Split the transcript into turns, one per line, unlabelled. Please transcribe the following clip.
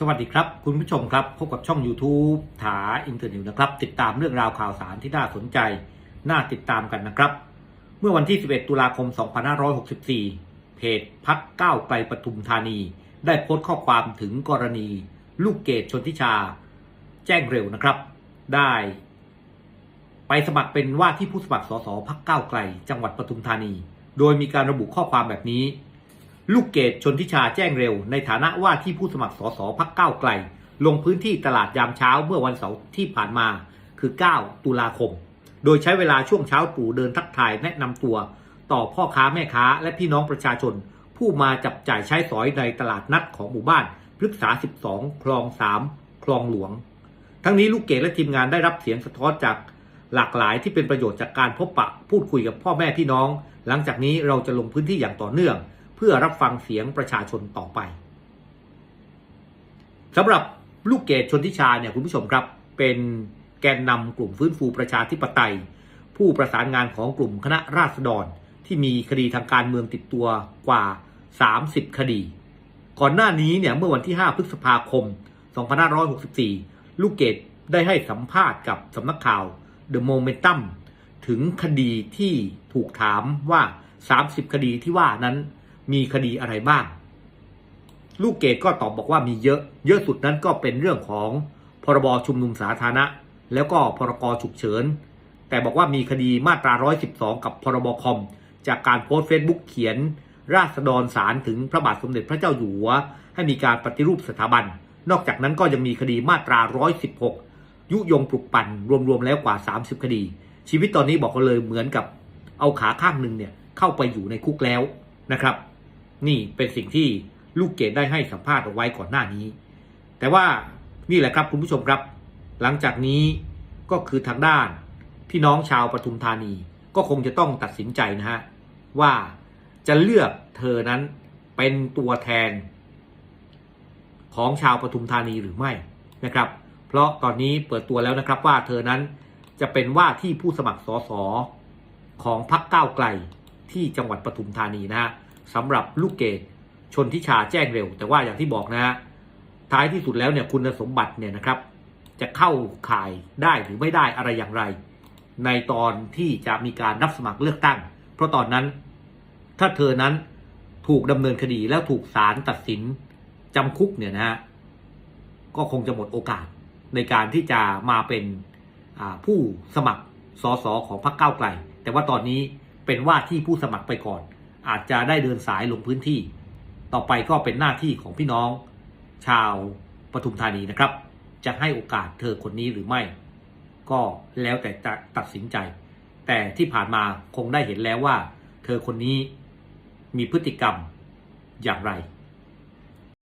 สวัสดีครับ คุณผู้ชมครับ พบกับช่อง YouTube ถาอินเตอร์นิวนะครับ ติดตามเรื่องราวข่าวสารที่น่าสนใจ น่าติดตามกันนะครับ เมื่อวันที่ 11 ตุลาคม 2564 เพจพักก้าวไกลปทุมธานี ได้โพสต์ข้อความถึงกรณี ลูกเกดชนทิชา แจ้งเร็วนะครับ ได้ ไปสมัครเป็นว่าที่ผู้สมัครสสพักก้าวไกล จังหวัดปทุมธานี โดยมีการระบุข้อความแบบนี้ ลูกเกดชนทิชาแจ้งเร็ว ในฐานะว่าที่ผู้สมัครสสพักก้าวไกล ลงพื้นที่ตลาดยามเช้าเมื่อวันเสาร์ที่ผ่านมาคือ 9 ตุลาคม โดยใช้เวลาช่วงเช้าตรู่เดินทักทายแนะนำตัว ต่อพ่อค้าแม่ค้าและพี่น้องประชาชน ผู้มาจับจ่ายใช้สอยในตลาดนัดของหมู่บ้านพฤกษา 12 คลอง 3 คลองหลวง ทั้งนี้ลูกเกดและทีมงานได้รับเสียงสะท้อนจากหลากหลายที่เป็นประโยชน์จากการพบปะพูดคุยกับพ่อแม่พี่น้อง หลังจากนี้เราจะลงพื้นที่อย่างต่อเนื่อง เพื่อรับฟังเสียงประชาชนต่อไปสำหรับลูกเกดชนทิชาเนี่ยคุณผู้ชมครับ เป็นแกนนำกลุ่มฟื้นฟูประชาธิปไตย ผู้ประสานงานของกลุ่มคณะราษฎร ที่มีคดีทางการเมืองติดตัวกว่า 30 คดี ก่อนหน้านี้เนี่ยเมื่อวันที่ 5 พฤษภาคม 2564 ลูกเกดได้ให้สัมภาษณ์กับสำนักข่าว The Momentum ถึงคดีที่ถูกถามว่า 30 คดีที่ว่านั้น มีคดีอะไรบ้าง ลูกเกดก็ตอบบอกว่ามีเยอะ เยอะสุดนั้นก็เป็นเรื่องของพรบชุมนุมสาธารณะ แล้วก็พรกฉุกเฉิน แต่บอกว่ามีคดีมาตรา 112 กับพรบคอม จากการโพสต์เฟซบุ๊กเขียน ราษฎรสารถึงพระบาทสมเด็จพระเจ้าอยู่หัว ให้มีการปฏิรูปสถาบัน นอกจากนั้นก็ยังมีคดีมาตรา 116 ยุยงปลุกปั่นรวมๆแล้วกว่า 30 คดี ชีวิตตอนนี้บอกกันเลยเหมือนกับเอาขาข้างหนึ่งเนี่ยเข้าไปอยู่ในคุกแล้วนะครับ นี่เป็นสิ่งที่ลูกเกดได้ให้สัมภาษณ์เอาไว้ก่อนหน้านี้ แต่ว่านี่แหละครับคุณผู้ชมครับ หลังจากนี้ก็คือทางด้านพี่น้องชาวปทุมธานีก็คงจะต้องตัดสินใจนะฮะว่าจะเลือกเธอนั้นเป็นตัวแทน ของชาวปทุมธานีหรือไม่นะครับ เพราะตอนนี้เปิดตัวแล้วนะครับว่าเธอนั้นจะเป็นว่าที่ผู้สมัครสสของพรรคก้าวไกลที่จังหวัดปทุมธานีนะฮะ สำหรับลูกเกดชนทิชาแจ้งเร็ว แต่ว่าอย่างที่บอกนะฮะท้ายที่สุดแล้วเนี่ยคุณสมบัติเนี่ยนะครับ จะเข้าข่ายได้หรือไม่ได้อะไรอย่างไร ในตอนที่จะมีการรับสมัครเลือกตั้ง เพราะตอนนั้น ถ้าเธอนั้นถูกดำเนินคดีแล้วถูกศาลตัดสินจำคุกเนี่ยนะฮะก็คงจะหมดโอกาสในการที่จะมาเป็นผู้สมัครสสของพรรคก้าวไกล แต่ว่าตอนนี้เป็นว่าที่ผู้สมัครไปก่อน อาจจะได้เดินสายลงพื้นที่ ต่อไปก็เป็นหน้าที่ของพี่น้อง ชาวปทุมธานีนะครับ จะให้โอกาสเธอคนนี้หรือไม่ ก็แล้วแต่จะตัดสินใจ แต่ที่ผ่านมาคงได้เห็นแล้วว่า เธอคนนี้มีพฤติกรรมอย่างไร